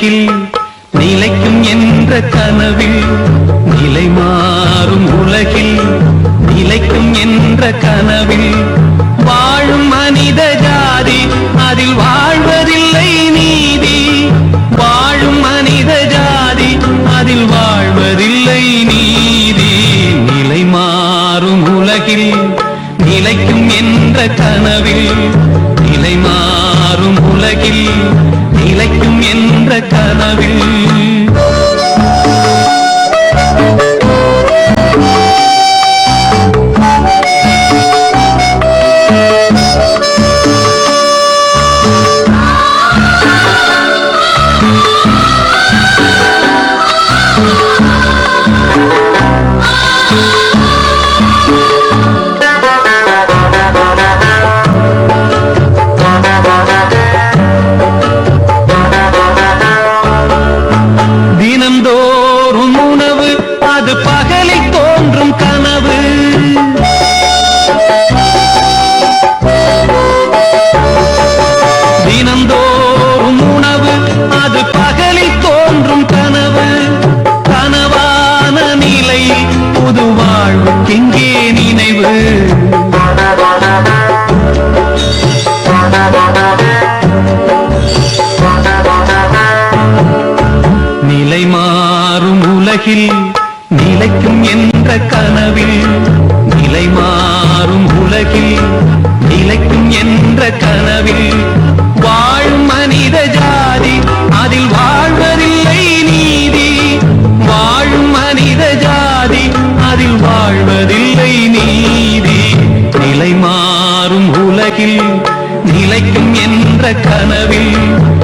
உலகில் நிலைக்கும் என்ற கனவில் நிலை மாறும் உலகில் நிலைக்கும் என்ற கனவில் வாழும் மனித ஜாதி அதில் வாழ்வதில்லை நீதி. வாழும் மனித ஜாதி அதில் வாழ்வதில்லை நீதி. நிலை மாறும் உலகில் நிலைக்கும் என்ற கனவில் நிலை மாறும் உலகில் நிலைக்கும் என்ற நினைவு. நிலை மாறும் உலகில் நிலைக்கும் என்ற கனவில். நிலை மாறும் உலகில் நிலைக்கும் என்ற கனவில். வாழும் மனித ஜாதி அதில் வாழ்வதில்லை நீதி. வாழும் மனித ஜாதி அதில் வாழ்வதில் நீதி. நிலை மாறும் உலகில் நிலைக்கும் என்ற கனவில்.